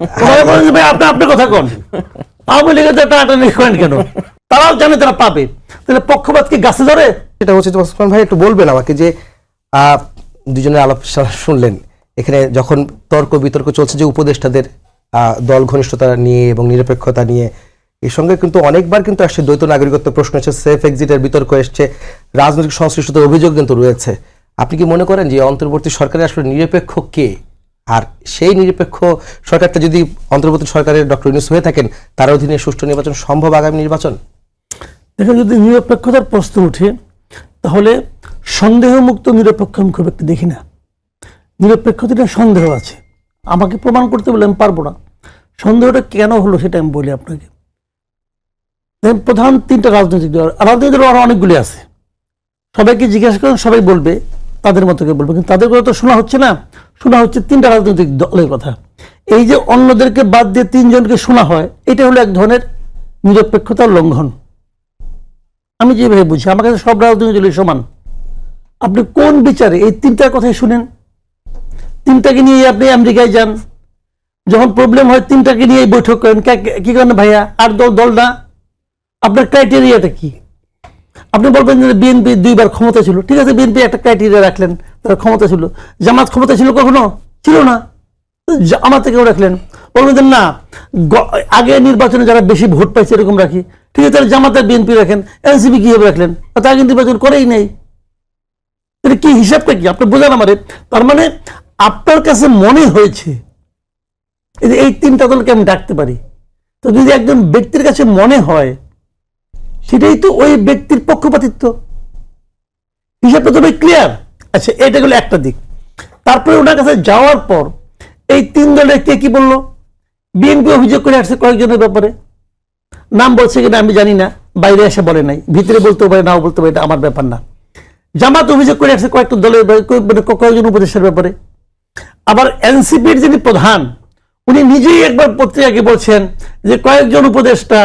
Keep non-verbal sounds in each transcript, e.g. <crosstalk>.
যে, আপনি আপনি কথা কন। আওয়ামী লীগের তো টানাটানি করেন কেন? তারাও জানে তারা পাবে। তাহলে পক্ষপাত কি গাছে ধরে? সেটা হচ্ছে যে ওসমান ভাই একটু বলবেন আমাকে যে দুজনের আলাপ শুনলেন। এখানে যখন তর্ক বিতর্ক চলছে যে উপদেষ্টাদের দল ঘনিষ্ঠতা নিয়ে এবং নিরপেক্ষতা নিয়ে এর সঙ্গে কিন্তু অনেকবার কিন্তু আসছে দ্বৈত নাগরিকত্ব প্রশ্ন এসছে সেফ এক্সিটের বিতর্ক এসছে রাজনৈতিক সংশ্লিষ্টতার অভিযোগ কিন্তু রয়েছে। আপনি কি মনে করেন যে অন্তর্বর্তী সরকারের আসলে নিরপেক্ষ কে? আর সেই নিরপেক্ষ সরকারটা যদি অন্তর্বর্তী সরকারের ডক্টর ইউনুস হয়ে থাকেন, তার অধীনে সুষ্ঠু নির্বাচন সম্ভব আগামী নির্বাচন? দেখেন, যদি নিরপেক্ষতার প্রশ্ন উঠে, তাহলে সন্দেহমুক্ত নিরপেক্ষ আমি খুব একটা দেখি না। নিরপেক্ষতাটা সন্দেহ আছে। আমাকে প্রমাণ করতে বলে আমি পারব না। সন্দেহটা কেন হলো সেটা আমি বলি আপনাকে। প্রধান তিনটা রাজনৈতিক দল রাজনৈতিক দল আরও অনেকগুলি আছে। সবাইকে জিজ্ঞাসা করেন, সবাই বলবে, তাদের মতো করে বলবে। কিন্তু তাদের কথা তো শোনা হচ্ছে না। শোনা হচ্ছে তিনটা রাজনৈতিক দলের কথা। এই যে অন্যদেরকে বাদ দিয়ে তিনজনকে শোনা হয়, এটা হলো এক ধরনের নিরপেক্ষতার লঙ্ঘন। আমি যেভাবে বুঝি, আমার কাছে সব রাজনৈতিক দলই সমান। আপনি কোন বিচারে, এই তিনটার কথাই শুনেন। তিনটাকে নিয়ে আপনি আমেরিকায় যান। যখন প্রবলেম হয়, তিনটাকে নিয়ে বৈঠক করেন। কে- করেন ভাইয়া? আর দল দল না। আপনার ক্রাইটেরিয়াটা কি? আপনি বলবেন যে বিএনপি দুইবার ক্ষমতা ছিল। ঠিক আছে, বিএনপি একটা ক্রাইটেরিয়া রাখলেন। তার ক্ষমতা ছিল। জামাত ক্ষমতা ছিল কখনো? ছিল না। জামাতে কেউ রাখলেন। বলবেন না আগে নির্বাচনে যারা বেশি ভোট পাইছে এরকম রাখি। ঠিক আছে, তাহলে জামাতে বিএনপি রাখেন, এনসিপি কীভাবে রাখলেন? তা আগে নির্বাচন করেই নেই। কি হিসাবটা কি? আপনি বোঝান আমারে। তার মানে আপনার কাছে মনে হয়েছে যে এই তিনটা দলকে আমি ডাকতে পারি। তো যদি একজন ব্যক্তির কাছে মনে হয়, সেটাই তো ওই ব্যক্তির পক্ষপাতিত্ব। হিসাবটা তো ক্লিয়ার আচ্ছা এটা গেলো একটা দিক। তারপরে ওনার কাছে যাওয়ার পর এই তিন দলের কে কি বলল? বিএনপি অভিযোগ করে আসছে কয়েকজনের ব্যাপারে। নাম বলছে কিনা আমি জানি না, বাইরে এসে বলে নাই। ভিতরে বলতে পারে, নাও বলতে পারে আমার ব্যাপার না। জামাত অভিযোগ করে আসছে কয়েকটা দলের মানে কয়েকজন উপদেশের ব্যাপারে। আবার এনসিপির যিনি প্রধান, উনি নিজেই একবার পত্রিকাকে বলছেন যে কয়েকজন উপদেষ্টা,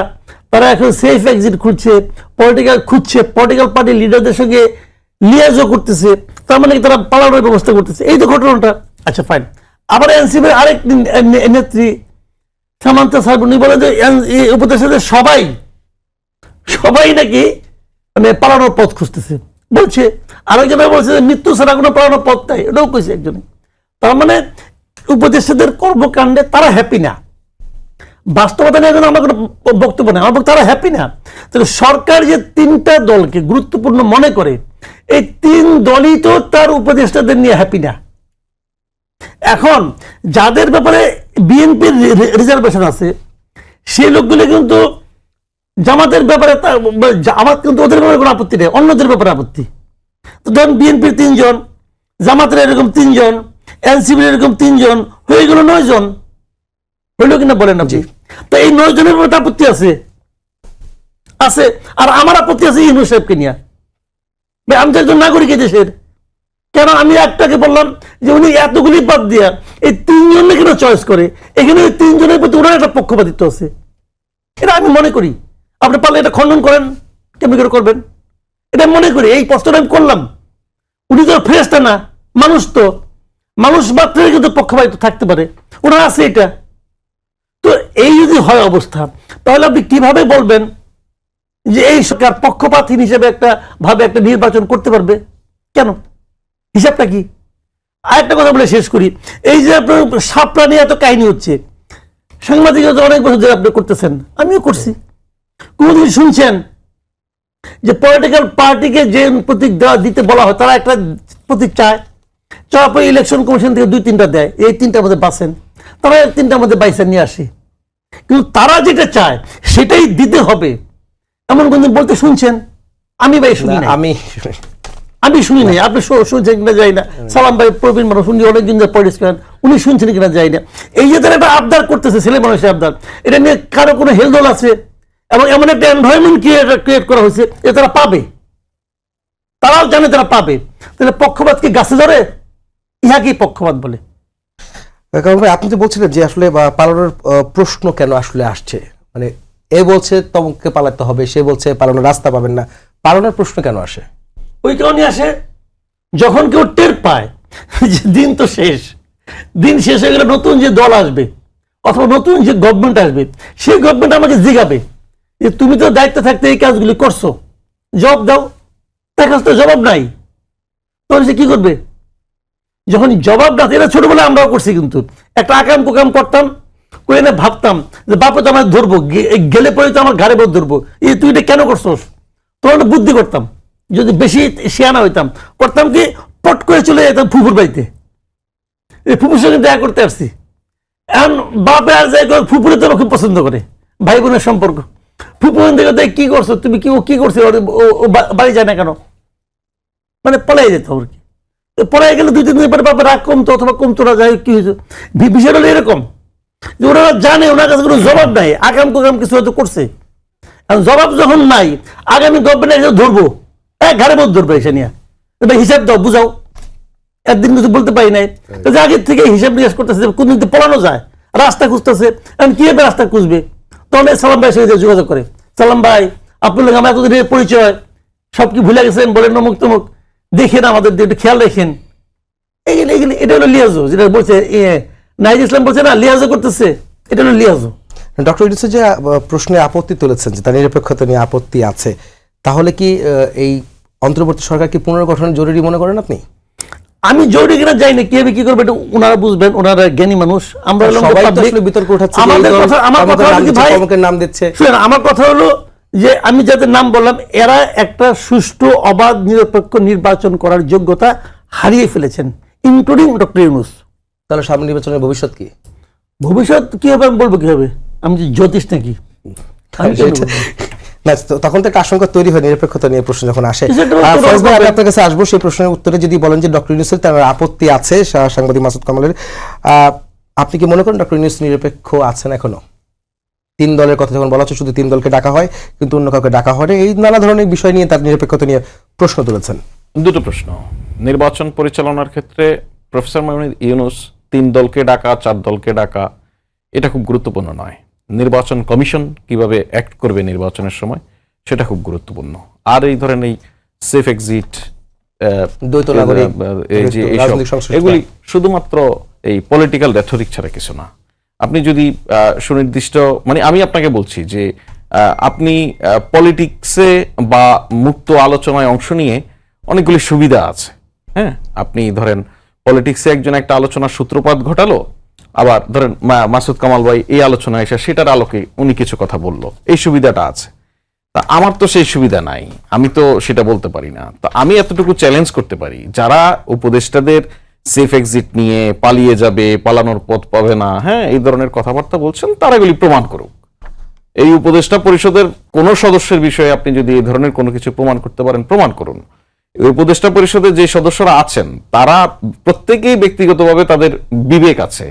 তারা এখন সেফ এক্সিট খুঁজছে পলিটিক্যাল খুঁজছে পলিটিক্যাল পার্টি লিডারদের সঙ্গে লিয়াজও করতেছে। তার মানে তারা পালানোর ব্যবস্থা করতেছে? এই তো ঘটনাটা আচ্ছা ফাইন আবার এনসিপির আরেক নেত্রী সামান্তা সাহেব উনি বলেন যে উপদেষ্টাদের সবাই সবাই নাকি মানে পালানোর পথ খুঁজতেছে। বলছে, আরেকজন বলছে যে, মৃত্যু ছাড়া কোনো পালানোর পথ নাই। এটাও কইছে একজনে। তার মানে উপদেষ্টাদের কর্মকাণ্ডে তারা হ্যাপি না। বাস্তবতা নিয়ে আমার কোনো বক্তব্য নেই। আমার তারা হ্যাপি না। তাহলে সরকার যে তিনটা দলকে গুরুত্বপূর্ণ মনে করে এই তিন দলই তো তার উপদেষ্টাদের নিয়ে হ্যাপি না। এখন যাদের ব্যাপারে বিএনপির রিজার্ভেশন আছে, সেই লোকগুলো কিন্তু জামাতের ব্যাপারে জামাত কিন্তু ওদের ব্যাপারে কোনো আপত্তি নেই, অন্যদের ব্যাপারে আপত্তি। তো ধরেন বিএনপির তিনজন, জামাতের এরকম তিনজন এনসিবির এরকম তিনজন, হয়ে গেল নয় জন হইল কিনা বলেন আপনি? তো এই নয় জনের ব্যাপারে আপত্তি আছে। আছে, আর আমার আপত্তি আছে ইউনুস সাহেবকে নিয়ে। ভাই, আমি তো একজন নাগরিক এই দেশের। কেন আমি একটাকে বললাম যে উনি এতগুলি বাদ দিয়া এই তিনজনে কেন চয়েস করে? এখানে ওই তিনজনের প্রতি ওনার একটা পক্ষপাতিত্ব আছে। এটা আমি মনে করি। আপনি পারলে এটা খণ্ডন করেন কেমনি করে করবেন? এটা মনে করি এই প্রশ্নটা আমি করলাম। উনি তো ফ্রেশটা না মানুষ তো। মানুষ মাত্রই কিন্তু পক্ষপাতিত্ব থাকতে পারে। ওনার আছে এটা। তো এই যদি হয় অবস্থা তাহলে আপনি কীভাবে বলবেন যে এই সরকার পক্ষপাতহীন হিসেবে একটা ভাবে একটা নির্বাচন করতে পারবে? কেন? হিসাবটা কি? আরেকটা কথা বলে শেষ করি। এই যে আপনার সাপটা নিয়ে এত কাহিনী হচ্ছে সাংবাদিকতা অনেক বছর ধরে আপনি করতেছেন, আমিও করছি। কোনদিন শুনছেন যে পলিটিক্যাল পার্টিকে যে প্রতীক দেওয়া, দিতে বলা হয়, তারা একটা প্রতীক চায়, চাওয়ার পরে ইলেকশন কমিশন থেকে দুই তিনটা দেয়, এই তিনটার মধ্যে বাঁচেন, তারা তিনটার মধ্যে বাইসে নিয়ে আসে। কিন্তু তারা যেটা চায়, সেটাই দিতে হবে। এমন কোনদিন বলতে শুনছেন? আমি ভাই শুনি না আমি আমি শুনি নাই আপনি শুনছেন কিনা যাই না। সালাম ভাই প্রবীণ মানুষ উনি অনেকদিন ধরে পলিটিক্স করেন উনি শুনছেন কিনা যাই না। এই যে তারা একটা আবদার করতেছে ছেলে মানুষের আবদার এটা নিয়ে কারও কোনো হেলদোল আছে? এবং এমন একটা এনভায়রনমেন্ট ক্রিয়েট করা হয়েছে যে তারা পাবে। তারাও জানে তারা পাবে। তাহলে পক্ষপাত কি গাছে ধরে? ইহাকেই পক্ষপাত বলে। কারণ ভাই আপনি তো বলছিলেন যে আসলে বা, পালানোর প্রশ্ন কেন আসলে আসছে? মানে এ বলছে, তমকে পালাতে হবে, সে বলছে, পালানোর রাস্তা পাবেন না। পালানোর প্রশ্ন কেন আসে? ওই কারণে আসে, যখন কেউ টের পায় যে দিন তো শেষ, দিন শেষ হয়ে গেলে নতুন যে দল আসবে, অথবা নতুন যে গভর্নমেন্ট আসবে, সেই গভর্নমেন্ট আমাকে জিগাবে যে তুমি তো দায়িত্ব থাকতে এই কাজগুলি করছ, জবাব দাও। তার কাছে তো জবাব নাই। তখন সে কি করবে? যখন জবাব না, এটা ছোটবেলায় আমরাও করছি কিন্তু। একটা আকাম কুকাম করতাম করে না ভাবতাম যে বাপে তো আমার ধরবো গেলে পরে তো আমার ঘাড়ে বোধ ধরবো। এই তুই এটা কেন করছোস? একটা বুদ্ধি করতাম, যদি বেশি শিয়ানা হইতাম, করতাম কি, পট করে চলে যেতাম ফুফুর বাড়িতে। এই ফুফুর সঙ্গে দেখা করতে আসছি। এখন বাপে আর যাই করে ফুপুরে তো খুব পছন্দ করে, ভাই বোনের সম্পর্ক। ফুপু দেখে দেখ কি করছ, তুমি কি ও কি করছ ও- বাড়ি যায় না কেন? মানে পলাই যেত আর কি। পলাই গেলে দুই তিন দিন পরে বাপে রাগ কমতো, অথবা কমতো না, যাই কি হয়েছে। বিষয়টা হলো এরকম যে ওরা জানে ওনার কাছে কোনো জবাব নাই। আগাম কুগাম কিছু হয়তো করছে। আর জবাব যখন নাই আগামী গভর্নমেন্ট এসে ধরবো। এক ঘাড়ে মধ্যে ধরবে এসে নিয়ে। হিসাব দাও বুঝাও। একদিন কিছু বলতে পারি নাই। তো যে আগের থেকে হিসাব নিকাশ করতেছে কোন দিন পড়ানো যায়। রাস্তা খুঁজতেছে। এখন কীভাবে রাস্তা খুঁজবে? তখন সালাম ভাই সঙ্গে যোগাযোগ করে। সালাম ভাই আপনার লোক আমার এতদিনের পরিচয়। সব কি ভুলে গেছেন? বলেন নমুক তমুক। দেখেন আমাদের একটু খেয়াল রাখেন। এইগুলো এগুলো এটা হলো লিয়াজো যেটা বলছে নাহিদ ইসলাম বলছে না লিয়াজো করতেছে। এটা হলো লিয়াজো ডক্টর ইউনুস যে প্রশ্নে আপত্তি তুলেছেন যে তার নিরপেক্ষতা নিয়ে আপত্তি আছে তাহলে কি এই অন্তর্বর্তী সরকার কি পুনর্গঠন জরুরি মনে করেন আপনি? আমি জরুরি কিনা যাই না কীভাবে কি করবে এটা ওনারা বুঝবেন ওনারা জ্ঞানী মানুষ। আমরা সবাই আসলে বিতর্ক উঠাচ্ছে আমাদের কথা আমার কথা হলো ভাই নাম দিচ্ছে। শুনেন আমার কথা হলো যে আমি যাদের নাম বললাম এরা একটা সুষ্ঠু অবাধ নিরপেক্ষ নির্বাচন করার যোগ্যতা হারিয়ে ফেলেছেন ইনক্লুডিং ডক্টর ইউনুস। তাহলে সামনে নির্বাচনের ভবিষ্যৎ কি? ভবিষ্যৎ কি হবে আমি বলব কি হবে আমি যে জ্যোতিষ নাকি? না তখন তো একটা আশঙ্কা তৈরি হয় নিরপেক্ষতা নিয়ে প্রশ্ন যখন আসে। আমি আপনার কাছে আসব সেই প্রশ্নের উত্তরে যদি বলেন যে ডক্টর ইউনুসের তার আপত্তি আছে সাংবাদিক মাসুদ কামালের আহ, আপনি কি মনে করেন ডক্টর ইউনুস নিরপেক্ষ আছেন এখনও? তিন দলের কথা যখন বলা হচ্ছে শুধু তিন দলকে ডাকা হয় কিন্তু অন্য কাউকে ডাকা হয় এই নানা ধরনের বিষয় নিয়ে তার নিরপেক্ষতা নিয়ে প্রশ্ন তুলেছেন। দুটো প্রশ্ন। নির্বাচন পরিচালনার ক্ষেত্রে প্রফেসর মাহমুদ ইউনুস তিন দলকে ডাকা চার দলকে ডাকা এটা খুব গুরুত্বপূর্ণ নয়। নির্বাচন কমিশন কীভাবে অ্যাক্ট করবে নির্বাচনের সময় সেটা খুব গুরুত্বপূর্ণ। আর এই ধরেন এই সেফ এক্সিট। এগুলি শুধুমাত্র এই পলিটিক্যাল রেথরিক ছাড়া কিছু না। আপনি যদি সুনির্দিষ্ট মানে আমি আপনাকে বলছি যে আপনি পলিটিক্সে বা মুক্ত আলোচনায় অংশ নিয়ে অনেকগুলি সুবিধা আছে। হ্যাঁ আপনি ধরেন পলিটিক্সে একজন একটা আলোচনার সূত্রপাত ঘটালো। আবার ধরেন মাসুদ কামাল ভাই এই আলোচনা এসে সেটার আলোকে উনি কিছু কথা বলল। এই সুবিধাটা আছে। তা আমার তো সেই সুবিধা নাই। আমি তো সেটা বলতে পারি না। তা আমি এতটুকু চ্যালেঞ্জ করতে পারি। যারা উপদেষ্টাদের সেফ এক্সিট নিয়ে পালিয়ে যাবে, পালানোর পথ পাবে না হ্যাঁ এই ধরনের কথাবার্তা বলছেন, তারা এগুলি প্রমাণ করুক। এই উপদেষ্টা পরিষদের কোনো সদস্যের বিষয়ে আপনি যদি এই ধরনের কোনো কিছু প্রমাণ করতে পারেন, প্রমাণ করুন। উপদেষ্টা পরিষদের যে সদস্যরা আছেন, তারা প্রত্যেকেই ব্যক্তিগতভাবে তাদের বিবেক আছে।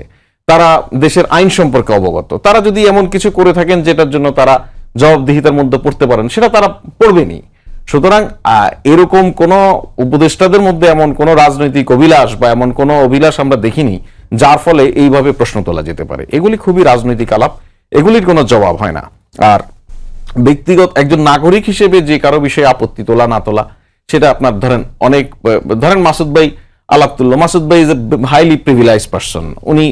তারা দেশের আইন সম্পর্কে অবগত। তারা যদি এমন কিছু করে থাকেন যেটার জন্য তারা জবাবদিহিতার মধ্যে পড়তে পারেন, সেটা তারা পড়বেনি সুতরাং এরকম কোন উপদেষ্টাদের মধ্যে এমন কোন রাজনৈতিক অভিলাষ বা এমন কোন অভিলাষ আমরা দেখিনি, যার ফলে এইভাবে প্রশ্ন তোলা যেতে পারে। এগুলি খুবই রাজনৈতিক আলাপ, এগুলির কোনো জবাব হয় না। আর ব্যক্তিগত, একজন নাগরিক হিসেবে যে কারও বিষয়ে আপত্তি তোলা, না তোলা সেটা আপনার ধরেন অনেক, ধরেন মাসুদ ভাই আলাপ তুললো মাসুদ ভাই is a highly privileged person উনি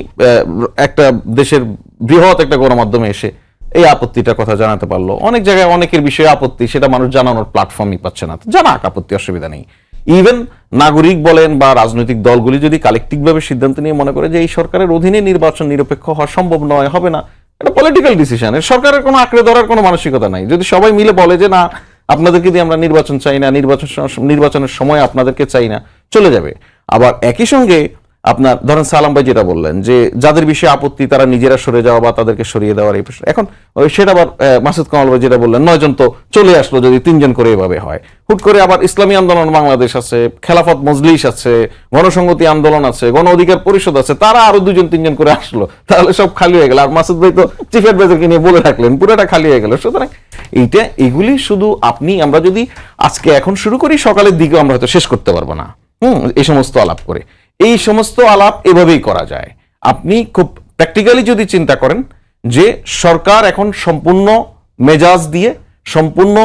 একটা দেশের বৃহৎ একটা গণমাধ্যমে এসে এই আপত্তিটার কথা জানাতে পারল। অনেক জায়গায় অনেকের বিষয়ে আপত্তি, সেটা মানুষ জানানোর প্ল্যাটফর্মই পাচ্ছে না। জানাক, আপত্তি, অসুবিধা নেই। ইভেন নাগরিক বলেন বা রাজনৈতিক দলগুলি যদি কালেকটিভ ভাবে সিদ্ধান্ত নিয়ে মনে করে যে এই সরকারের অধীনে নির্বাচন নিরপেক্ষ হওয়া সম্ভব নয়, হবে না। এটা পলিটিক্যাল ডিসিশন সরকারের কোনো আঁকড়ে ধরার কোনো মানসিকতা নাই। যদি সবাই মিলে বলে যে না আপনাদেরকে দিয়ে আমরা নির্বাচন চাই না, নির্বাচন নির্বাচনের সময় আপনাদেরকে চাই না, চলে যাবে। আবার একই সঙ্গে আপনার, ধরেন সালাম ভাই যেটা বললেন, যে যাদের বিষয়ে আপত্তি তারা নিজেরা সরে যাওয়া বা তাদেরকে সরিয়ে দেওয়ার এই প্রশ্ন এখন সেটা আবার মাসুদ কামাল ভাই যেটা বললেন, নয়জন তো চলে আসলো যদি তিনজন করে এভাবে হয়। হুট করে আবার ইসলামী আন্দোলন বাংলাদেশ আছে, খেলাফত মজলিস আছে, গণসংহতি আন্দোলন আছে, গণ অধিকার পরিষদ আছে, তারা আরও দুজন, তিনজন করে আসলো, তাহলে সব খালি হয়ে গেল। আর মাসুদ ভাই তো চিফ অ্যাডভাইজারকে নিয়ে বলে রাখলেন, পুরোটা খালি হয়ে গেল। সুতরাং এইটা, এগুলি শুধু আপনি, আমরা যদি আজকে এখন শুরু করি, সকালের দিকেও আমরা হয়তো শেষ করতে পারব না। হুম, এই সমস্ত আলাপ করে। এই সমস্ত আলাপ এভাবেই করা যায়। আপনি খুব প্র্যাকটিক্যালি যদি চিন্তা করেন যে সরকার এখন সম্পূর্ণ মেজাজ দিয়ে সম্পূর্ণ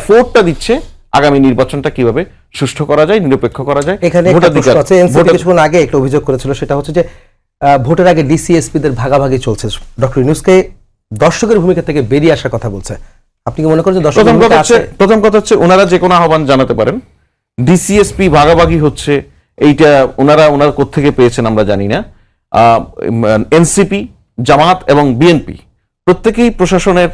এফোর্টটা দিচ্ছে আগামী নির্বাচনটা কীভাবে সুষ্ঠু করা যায় নিরপেক্ষ করা যায় এখানে কিছুক্ষণ আগে একটা অভিযোগ করেছিল সেটা হচ্ছে যে ভোটের আগে ডিসিএসপিদের ভাগাভাগি চলছে। ডক্টর ইউনুসকে দর্শকের ভূমিকা থেকে বেরিয়ে আসার কথা বলছে। আপনি কি মনে করেন প্রথম কথা হচ্ছে ওনারা যে কোনো আহ্বান জানাতে পারেন। ডিসিএসপি ভাগাভাগি হচ্ছে এইটা ওনারা, ওনার কোত্থেকে পেয়েছেন আমরা জানি না। এনসিপি, জামাত এবং বিএনপি প্রত্যেকেই প্রশাসনের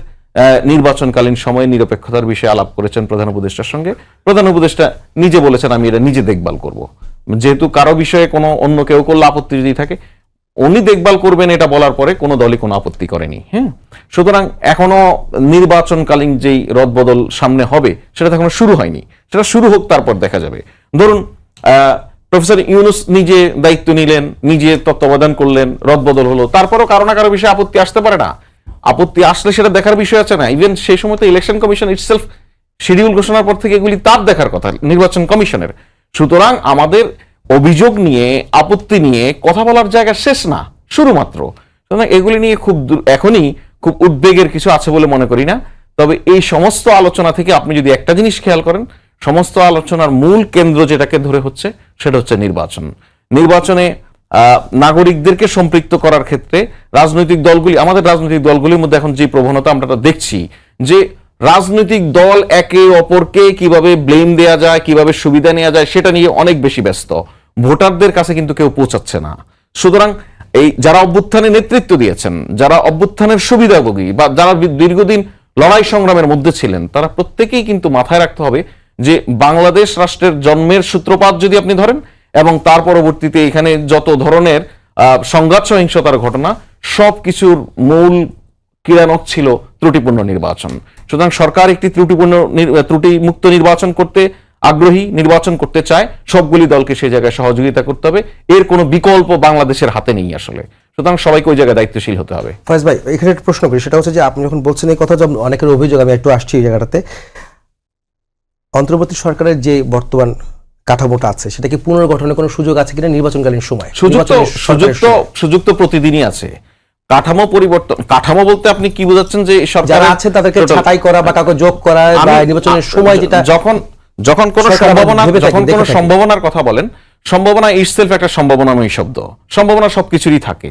নির্বাচনকালীন সময়ে নিরপেক্ষতার বিষয়ে আলাপ করেছেন প্রধান উপদেষ্টার সঙ্গে। প্রধান উপদেষ্টা নিজে বলেছেন, আমি এটা নিজে দেখভাল করব। যেহেতু কারও বিষয়ে কোনো অন্য কেউ করলে আপত্তি যদি থাকে, উনি দেখভাল করবেন এটা বলার পরে কোনো দলই কোনো আপত্তি করেনি হ্যাঁ? সুতরাং এখনও নির্বাচনকালীন যেই রদবদল সামনে হবে, সেটা এখনও শুরু হয়নি। সেটা শুরু হোক, তারপর দেখা যাবে। ধরুন প্রফেসর ইউনুস নিজে দায়িত্ব নিলেন, নিজে তত্ত্বাবধান করলেন, রদবদল হলো। তারপরও কারও না কারও বিষয়ে আপত্তি আসতে পারে না। আপত্তি আসলে সেটা দেখার বিষয় আছে না। ইভেন সেই সময় তো ইলেকশন কমিশন ইটসেলফ শিডিউল ঘোষণার পর থেকে এগুলি তার দেখার কথা, নির্বাচন কমিশনের সুতরাং আমাদের অভিযোগ নিয়ে, আপত্তি নিয়ে কথা বলার জায়গা শেষ না শুরুমাত্র সুতরাং এগুলি নিয়ে খুব এখনই খুব উদ্বেগের কিছু আছে বলে মনে করি না। তবে এই সমস্ত আলোচনা থেকে আপনি যদি একটা জিনিস খেয়াল করেন সমস্ত আলোচনার মূল কেন্দ্র যেটাকে ধরে হচ্ছে, সেটা হচ্ছে নির্বাচন। নির্বাচনে নাগরিকদেরকে সম্পৃক্ত করার ক্ষেত্রে রাজনৈতিক দলগুলি, আমাদের রাজনৈতিক দলগুলির মধ্যে এখন যে প্রবণতা, আমরা দেখছি, যে রাজনৈতিক দল একে অপরকে কীভাবে ব্লেম দেয়া যায়, কীভাবে সুবিধা নেওয়া যায়, সেটা নিয়ে অনেক বেশি ব্যস্ত। ভোটারদের কাছে কিন্তু কেউ পৌঁছাচ্ছে না। সুতরাং এই যারা অভ্যুত্থানে নেতৃত্ব দিয়েছেন, যারা অভ্যুত্থানের সুবিধাভোগী বা যারা দীর্ঘদিন লড়াই সংগ্রামের মধ্যে ছিলেন, তারা প্রত্যেকেই কিন্তু মাথায় রাখতে হবে যে বাংলাদেশ রাষ্ট্রের জন্মের সূত্রপাত যদি আপনি ধরেন, এবং তার পরবর্তীতে এখানে যত ধরনের সংঘাত সহিংসতার ঘটনা, সব কিছুর মূল কিরানক ছিল ত্রুটিপূর্ণ নির্বাচন। সুতরাং সরকার একটি ত্রুটিপূর্ণ ত্রুটি মুক্ত নির্বাচন করতে আগ্রহী, নির্বাচন করতে চায়, সবগুলি দলকে সেই জায়গায় সহযোগিতা করতে হবে। এর কোনো বিকল্প বাংলাদেশের হাতে নেই আসলে। সুতরাং সবাইকে ওই জায়গায় দায়িত্বশীল হতে হবে। ফয়েজ ভাই, এখানে একটা প্রশ্ন করি, সেটা হচ্ছে যে আপনি যখন বলছেন এই কথা অনেকের অভিযোগ, আমি একটু আসছি এই জায়গাটাতে। অন্তর্বর্তী সরকারের যে বর্তমান কাঠামোটা আছে সেটা কি পুনর্গঠনের কোনো সুযোগ আছে কিনা নির্বাচনকালীন সময়? সুযোগ তো সুযোগ তো প্রতিদিনই আছে। কাঠামো পরিবর্তন কাঠামো বলতে আপনি কি বোঝাচ্ছেন যে সরকার যারা আছে তাদেরকে ছাঁটাই করা বা কাউকে যোগ করা বা নির্বাচনের সময় যেটা যখন যখন কোন সম্ভাবনা ভেবে যখন কোন সম্ভাবনার কথা বলেন সম্ভাবনা ইটসেলফ একটা সম্ভাবনাময় শব্দ। সম্ভাবনা সবকিছুরই থাকে।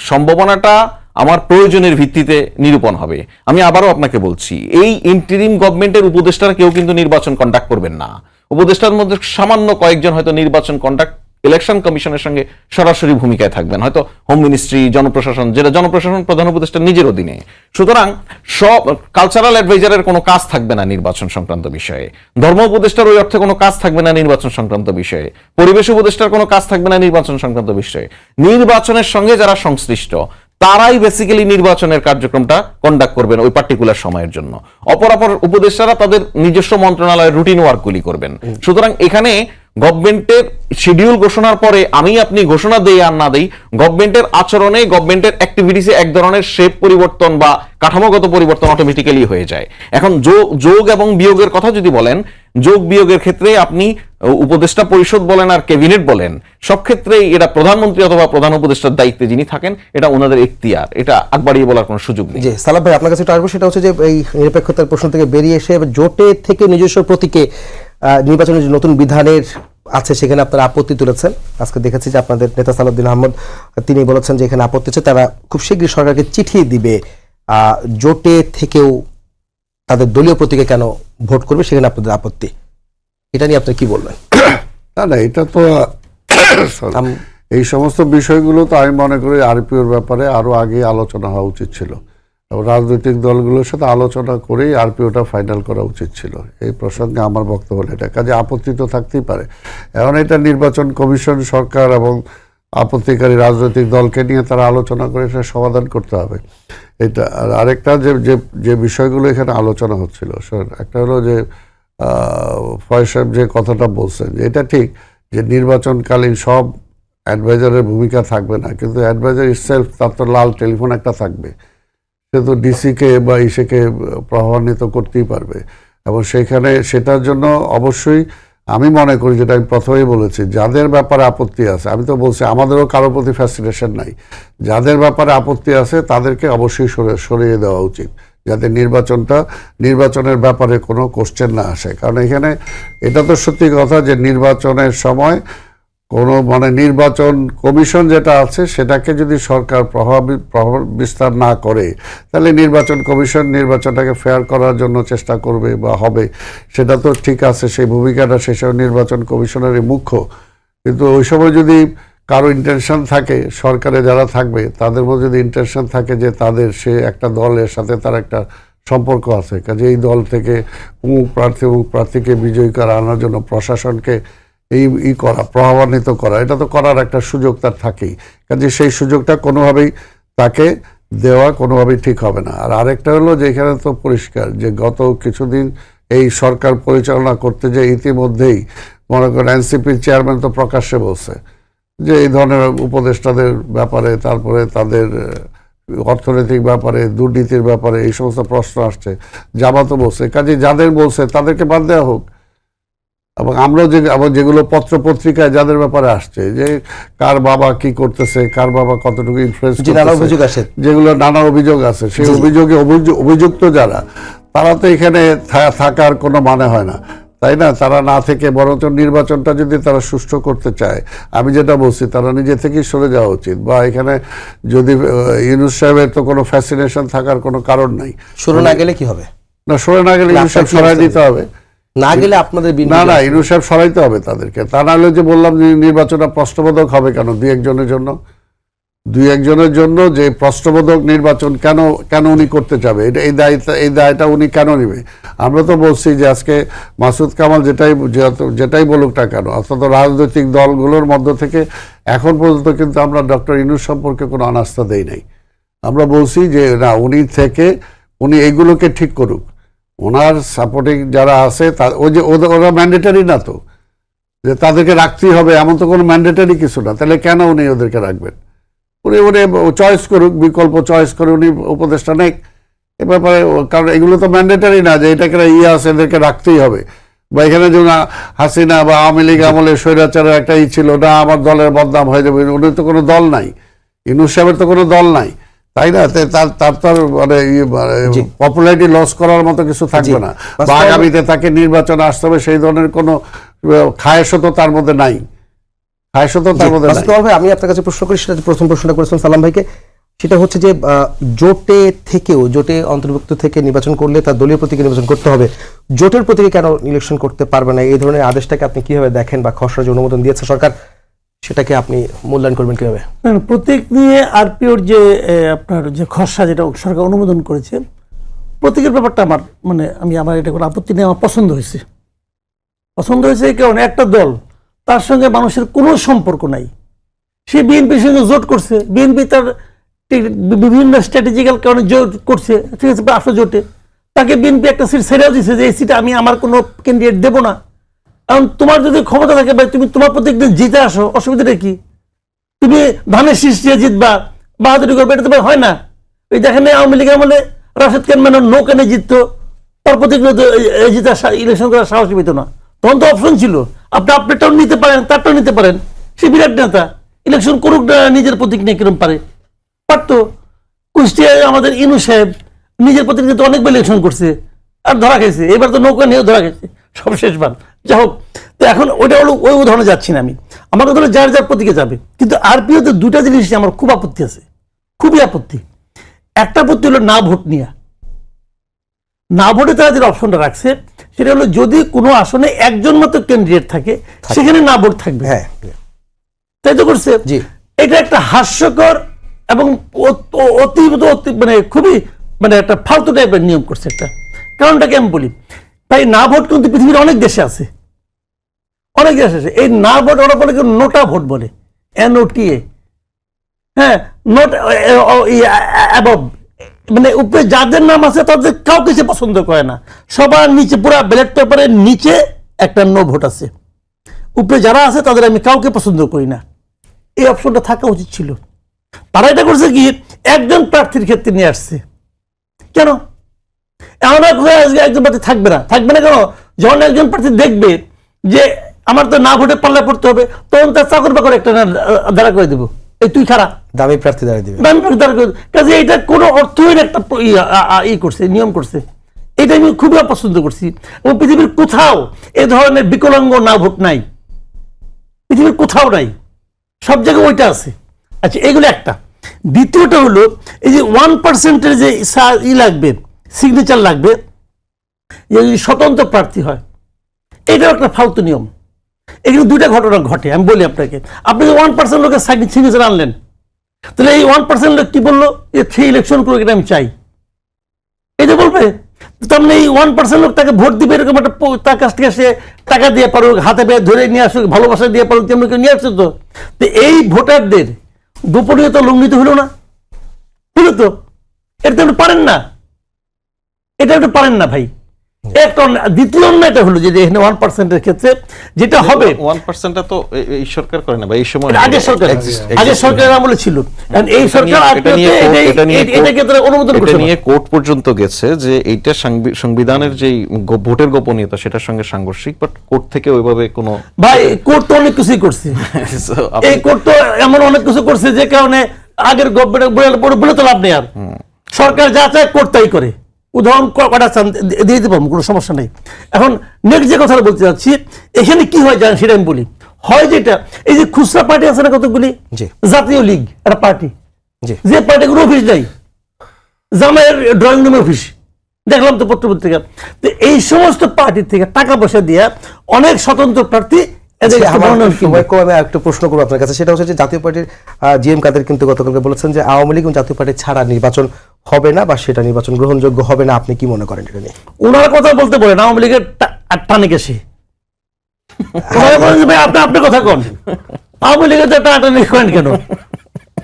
সম্ভাবনাটা আমার প্রয়োজনের ভিত্তিতে নিরূপণ হবে। আমি আবারও আপনাকে বলছি, এই ইন্টারিম গভর্নমেন্টের উপদেষ্টারা কেউ কিন্তু নির্বাচন কন্ডাক্ট করবেন না। উপদেষ্টার মধ্যে সামান্য কয়েকজন হয়তো নির্বাচন কন্ডাক্ট ইলেকশন কমিশনের সঙ্গে সরাসরি ভূমিকায় থাকবেন। হয়তো হোম মিনিস্ট্রি জনপ্রশাসন, যেটা জনপ্রশাসন প্রধান উপদেষ্টা নিজের অধীনে। সুতরাং সব কালচারাল অ্যাডভাইজারের কোনো কাজ থাকবে না নির্বাচন সংক্রান্ত বিষয়ে। ধর্ম উপদেষ্টার ওই অর্থে কোনো কাজ থাকবে না নির্বাচন সংক্রান্ত বিষয়ে। পরিবেশ উপদেষ্টার কোনো কাজ থাকবে না নির্বাচন সংক্রান্ত বিষয়ে। নির্বাচনের সঙ্গে যারা সংশ্লিষ্ট তারাই বেসিক্যালি নির্বাচনের কার্যক্রমটা কন্ডাক্ট করবেন ওই পার্টিকুলার সময়ের জন্য। অপরাপর উপদেষ্টারা তাদের নিজস্ব মন্ত্রণালয়ের রুটিন ওয়ার্কগুলি করবেন। সুতরাং এখানে গভর্নমেন্টের শিডিউল ঘোষণার পরে আমি আপনি ঘোষণা দেই আর না দেই গভর্নমেন্টের আচরণে গভর্নমেন্টের অ্যাক্টিভিটিসে এক ধরনের শেপ পরিবর্তন বা কাঠামোগত পরিবর্তন অটোমেটিক্যালি হয়ে যায়। এখন যোগ যোগ এবং বিয়োগের কথা যদি বলেন, যোগ বিয়োগের ক্ষেত্রে আপনি উপদেষ্টা পরিষদ বলেন আর ক্যাবিনেট বলেন, সব ক্ষেত্রেই এটা প্রধানমন্ত্রী অথবা প্রধান উপদেষ্টার দায়িত্বে যিনি থাকেন, এটা ওনাদের এখতিয়ার। এটা আগবাড়িয়ে বলার কোনো সুযোগ নেই। জি, সালাম ভাই, আপনার কাছে আসব, সেটা হচ্ছে যে এই নিরপেক্ষতার প্রশ্ন থেকে বেরিয়ে এসে জোটে থেকে নিজস্ব প্রতীকে নির্বাচনের যে নতুন বিধানের আছে, সেখানে আপনারা আপত্তি তুলেছেন। আজকে দেখেছি যে আপনাদের নেতা সালাউদ্দিন আহমদ, তিনি বলেছেন যে এখানে আপত্তি আছে, তারা খুব শীঘ্রই সরকারকে চিঠি দিবে জোটে থেকেও তাদের দলীয় প্রতীকে কেন ভোট করবে, সেখানে আপনাদের আপত্তি। এটা নিয়ে আপনি কি বলবেন? <coughs> না না এটা তো <coughs> এই সমস্ত বিষয়গুলো তো আমি মনে করি আরপিওর ব্যাপারে আরও আগে আলোচনা হওয়া উচিত ছিল। রাজনৈতিক দলগুলোর সাথে আলোচনা করেই আরপিওটা ফাইনাল করা উচিত ছিল। এই প্রসঙ্গে আমার বক্তব্য হলো এটা। কাজে আপত্তি তো থাকতেই পারে। এখন এটা নির্বাচন কমিশন সরকার এবং আপত্তিকারী রাজনৈতিক দলকে নিয়ে তারা আলোচনা করে সেটা সমাধান করতে হবে। এটা আর আরেকটা যে যে যে বিষয়গুলো এখানে আলোচনা হচ্ছিল একটা হলো যে ফয়েজ সাহেব যে কথাটা বলছেন, এটা ঠিক যে নির্বাচনকালীন সব অ্যাডভাইজারের ভূমিকা থাকবে না, কিন্তু অ্যাডভাইজার ইসেলফ তার তো লাল টেলিফোন একটা থাকবে। সে তো ডিসিকে বা ইসেকে প্রভাবান্বিত করতেই পারবে। এবং সেখানে সেটার জন্য অবশ্যই আমি মনে করি, যেটা আমি প্রথমেই বলেছি, যাদের ব্যাপারে আপত্তি আছে, আমি তো বলছি আমাদেরও কারোর প্রতি ফ্যাসিনেশন নাই, যাদের ব্যাপারে আপত্তি আছে তাদেরকে অবশ্যই সরে, সরিয়ে দেওয়া উচিত। যাতে নির্বাচনটা, নির্বাচনের ব্যাপারে কোনো কোশ্চেন না আসে। কারণ এখানে এটা তো সত্যি কথা যে নির্বাচনের সময় কোনো মানে নির্বাচন কমিশন যেটা আছে সেটাকে যদি সরকার প্রভাব প্রভাব বিস্তার না করে, তাহলে নির্বাচন কমিশন নির্বাচনটাকে ফেয়ার করার জন্য চেষ্টা করবে বা হবে। সেটা তো ঠিক আছে, সেই ভূমিকাটা সেসব নির্বাচন কমিশনারই মুখ্য। কিন্তু ওই সময় যদি কারও ইন্টেনশন থাকে, সরকারে যারা থাকবে, তাদের মধ্যে যদি ইন্টেনশন থাকে যে তাদের সে একটা দলের সাথে তার একটা সম্পর্ক আছে। কাজে এই দল থেকে অমুক প্রার্থী অমুক প্রার্থীকে বিজয়ী করে, আনার জন্য প্রশাসনকে এই, ই করা, প্রভাবান্বিত করা, এটা তো করার একটা সুযোগ তার থাকেই। কাজে সেই সুযোগটা কোনোভাবেই তাকে দেওয়া কোনোভাবেই ঠিক হবে না। আর আরেকটা হলো যে এখানে তো পরিষ্কার যে গত কিছুদিন এই সরকার পরিচালনা করতে যে ইতিমধ্যেই মনে করেন এনসিপির চেয়ারম্যান তো প্রকাশ্যে বলছে। যে এই ধরনের উপদেষ্টাদের ব্যাপারে তারপরে তাদের অর্থনৈতিক ব্যাপারে দুর্নীতির ব্যাপারে এই সমস্ত প্রশ্ন আসছে। জামাতও বলছে। কাজে যাদের বলছে তাদেরকে বাদ দেওয়া হোক। এবং আমরাও যে আবার যেগুলো পত্র পত্রিকায় যাদের ব্যাপারে আসছে যে কার বাবা কি করতেছে কার বাবা কতটুকু ইনফ্লুয়েন্স অভিযোগ আসে। যেগুলো নানা অভিযোগ আছে। সেই অভিযোগে অভিযু- অভিযুক্ত যারা তারা তো এখানে থাকার কোনো মানে হয় না। তাই না? তারা না থেকে বরঞ্চ নির্বাচনটা যদি তারা সুষ্ঠু করতে চায় আমি যেটা বলছি তারা নিজে থেকেই সরে যাওয়া উচিত। বা এখানে যদি ইউনুস সাহেবের তো কোনো ফ্যাসিনেশন থাকার কোনো কারণ নাই। সরে না গেলে কি হবে? না সরে না গেলে ইউনুস সাহেব সরাই দিতে হবে। না গেলে আপনাদের না না ইউনুস সাহেব সরাইতে হবে তাদেরকে। তা নাহলে যে বললাম যে নির্বাচনটা প্রশ্নবোধক হবে কেন দু একজনের জন্য? দুই একজনের জন্য যে প্রশ্নবোধক নির্বাচন কেন কেন উনি করতে চাবে এটা, এই দায়িত্ব, এই দায়টা উনি কেন নেবে? আমরা তো বলছি যে আজকে মাসুদ কামাল যেটাই যেটাই বলুক না কেন অর্থাৎ রাজনৈতিক দলগুলোর মধ্য থেকে এখন পর্যন্ত কিন্তু আমরা ডক্টর ইনুস সম্পর্কে কোনো অনাস্থা দেই নাই। আমরা বলছি যে না, উনি থেকে উনি এগুলোকে ঠিক করুক। ওনার সাপোর্টিং যারা আছে, তা, ওই যে ওরা ম্যান্ডেটারি না তো। যে তাদেরকে রাখতেই হবে, এমন তো কোনো ম্যান্ডেটারি কিছু না। তাহলে কেন উনি ওদেরকে রাখবেন? উনি উনি চয়েস করুক বিকল্প চয়েস করে উনি উপদেষ্টা নেক। এ ব্যাপারে কারণ এগুলো তো ম্যান্ডেটারি না যে এটাকে ইয়ে আছে এদেরকে রাখতেই হবে। বা এখানে যেমন হাসিনা বা আওয়ামী লীগ আমলে স্বৈরাচারের একটা ই ছিল না আমার দলের বদনাম হয়ে যাবে উনি তো কোনো দল নাই। ইনুস সাহেবের তো কোনো দল নাই। তাই না? তার তার তার মানে পপুলারিটি লস করার মতো কিছু থাকবে না। বা আগামীতে তাকে নির্বাচনে আসতে হবে সেই ধরনের কোনো খায়সও তো তার মধ্যে নাই। খায়সও তো তার মধ্যে ভাই আমি আপনার কাছে প্রশ্ন করি সেটা প্রথম প্রশ্নটা করেছিলাম সালাম ভাইকে। সেটা হচ্ছে যে আহ, জোটে থেকেও জোটে অন্তর্ভুক্ত থেকে নির্বাচন করলে তার দলীয় প্রতীকে নির্বাচন করতে হবে। জোটের প্রতীকে কেন ইলেকশন করতে পারবে না? এই ধরনের আদেশটাকে আপনি কীভাবে দেখেন বা খসড়া যে অনুমোদন দিয়েছে সরকার সেটাকে আপনি মূল্যায়ন করবেন কীভাবে? প্রতীক নিয়ে আরপিওর যে আপনার যে খসড়া যেটা সরকার অনুমোদন করেছে প্রতীকের ব্যাপারটা আমার মানে আমি আমার এটা কোনো আপত্তি নেই আমার পছন্দ হয়েছে। পছন্দ হয়েছে কারণে একটা দল তার সঙ্গে মানুষের কোনো সম্পর্ক নাই। সে বিএনপির সঙ্গে জোট করছে, বিএনপি তার বিভিন্ন স্ট্র্যাটেজিক্যাল কারণে জোট করছে, ঠিক আছে আসো জোটে। তাকে বিএনপি একটা সিট ছেড়েও দিছে যে, এই সিটে আমি আমার কোনো ক্যান্ডিডেট দেবো না। কারণ তোমার যদি ক্ষমতা থাকে ভাই, তুমি তোমার প্রতি একদিন জিতে আসো, অসুবিধাটা কি? তুমি ধানের শীষ দিয়ে জিতবা, বাহাদুরি করবে, এটা তো হয় না। ওই দেখেন আওয়ামী লীগ আমলে রাশেদ খান মানে নৌ কেনে জিততো, তার প্রতি জিতা ইলেকশন করার সাহস পেত না। তখন তো অপশন ছিল। আপনি আপনারটাও নিতে পারেন, তারটাও নিতে পারেন। সে বিরাট নেতা ইলেকশন করুক না, নিজের প্রতীক নিয়ে কিরম পারে? পারতো কুষ্টিয়ায় আমাদের ইনু সাহেব নিজের প্রতীক নিয়ে তো অনেকবার ইলেকশন করছে, আর ধরা খেয়েছে এবার তো নৌকা নিয়েও ধরা খেয়েছে সব শেষবার যা হোক, তো এখন ওটা হলো, ওই উদাহরণে যাচ্ছি না আমি। আমার কথা হলো যার যার প্রতীকে যাবে। কিন্তু আর আরপিওতে দুটা জিনিস আমার খুব আপত্তি আছে। খুবই আপত্তি। একটা আপত্তি হলো না ভোট নিয়ে। না ভোটে তারা যে অপশনটা রাখছে সেটা হলো যদি কোনো আসনে একজন মাত্র ক্যান্ডিডেট থাকে সেখানে না ভোট থাকবে। হ্যাঁ। তাই তো করছে? জি। এটা একটা হাস্যকর এবং অতি মানে খুবই মানে একটা ফালতু টাইপের নিয়ম করছে একটা কারণটাকে আমি বলি? তাই না ভোট কিন্তু পৃথিবীর অনেক দেশে আছে। অনেক দেশে আছে। এই না ভোট ওরা বলে নোটা ভোট বলে। এনওটিএ হ্যাঁ নোট অ্যাবভ মানে উপরে যাদের নাম আছে তাদের কাউকে সে পছন্দ করে না। সবার নিচে পুরো ব্যালট পেপারের নিচে একটা নো ভোট আছে। উপরে যারা আছে তাদের আমি কাউকে পছন্দ করি না। এই অপশনটা থাকা উচিত ছিল। তারা এটা করছে কি, একজন প্রার্থীর ক্ষেত্রে নিয়ে আসছে। কেন? এমন একজন প্রার্থী থাকবে না। থাকবে না কেন? যখন একজন প্রার্থী দেখবে যে আমার তো না ভোটে পাল্লা পড়তে হবে, তখন তার চাকর বাকর একটা দাঁড়া করে দেবো। এই তুই খারাপ দামি প্রার্থী দাঁড়িয়ে দিবে। দামি প্রার্থী দাঁড়া করে দেবো। কাজে এটা কোনো অর্থহীন একটা ই করছে নিয়ম করছে। এটা আমি খুবই অপছন্দ করছি। এবং পৃথিবীর কোথাও এ ধরনের বিকলাঙ্গ না ভোট নাই। পৃথিবীর কোথাও নাই। সব জায়গায় ওইটা আছে। আচ্ছা এগুলো একটা। দ্বিতীয়টা হলো এই যে ওয়ান পার্সেন্টের যে ই লাগবে সিগনেচার লাগবে যদি স্বতন্ত্র প্রার্থী হয়। এটাও একটা ফালতু নিয়ম। এখানে দুইটা ঘটনা ঘটে, আমি বলি আপনাকে। আপনি যে ওয়ান পার্সেন্ট লোকের সাইকেল সিগনেচার আনলেন, তাহলে এই ওয়ান পার্সেন্ট লোক কি বলল? যে থ্রি ইলেকশন করে এটা আমি চাই। এটা বলবে, তার মানে এই ওয়ান পার্সেন্ট লোক তাকে ভোট দিবে এরকম একটা তার কাছ থেকে সে টাকা দিয়ে পারুক, হাতে পেয়ে ধরে নিয়ে আসুক, ভালোবাসা দিয়ে পারুক তেমনি কেউ নিয়ে আসছে তো। তো এই ভোটারদের গোপনীয়তা লঙ্ঘিত হলো না। হলো তো? এটা তো পারেন না। এটা আপনি পারেন না ভাই। একটা দ্বিতীয় অন্যায়টা হলো যে এখানে ওয়ান পার্সেন্টের ক্ষেত্রে যেটা হবে। ওয়ান পার্সেন্টটা তো এই সরকার করে না বা এই সময় আগের সরকার। সরকারের আমলে ছিল। এই সরকার অনুমোদন করছে নিয়ে কোর্ট পর্যন্ত গেছে যে এইটা সংবিধানের গো- ভোটের গোপনীয়তা সেটার সঙ্গে সাংঘর্ষিক বাট কোর্ট থেকে ওইভাবে কোনো ভাই কোর্ট তো অনেক কিছুই করছে। <laughs> এই কোর্ট তো এমন অনেক কিছু করছে যে কারণে আগের গভর্নমেন্ট বলে বলে তো লাভ নেই আর। সরকার যা চায় কোর্ট তাই করে। উদাহরণ কটা চান দিয়ে দিতে পারব কোনো সমস্যা নেই। এখন নেক্সট যে কথাটা বলতে চাচ্ছি এখানে কি হয় জানেন সেটা আমি বলি। হয় যেটা এই যে খুচরা পার্টি আছে না কতগুলি? জাতীয় লীগ একটা পার্টি। যে পার্টিগুলো অফিস নাই। জামাইয়ের ড্রয়িং রুমে অফিস দেখলাম তো পত্র পত্রিকা। তো এই সমস্ত পার্টি থেকে টাকা পয়সা দিয়ে অনেক স্বতন্ত্র প্রার্থী আচ্ছা, একটু প্রশ্ন করব আপনার কাছে। সেটা হচ্ছে যে জাতীয় পার্টির জিএম কাদের কিন্তু গতকালকে বলেছেন যে আওয়ামী লীগ এবং জাতীয় পার্টি ছাড়া নির্বাচন হবে না বা সেটা নির্বাচন গ্রহণযোগ্য হবে না আপনি কি মনে করেন এটা নিয়ে? ওনার কথা বলতে বলেন আওয়ামী লীগের টানে গেছে। <laughs> আপনি আপনি কথা কন। আওয়ামী লীগের টানাটানি করেন কেন?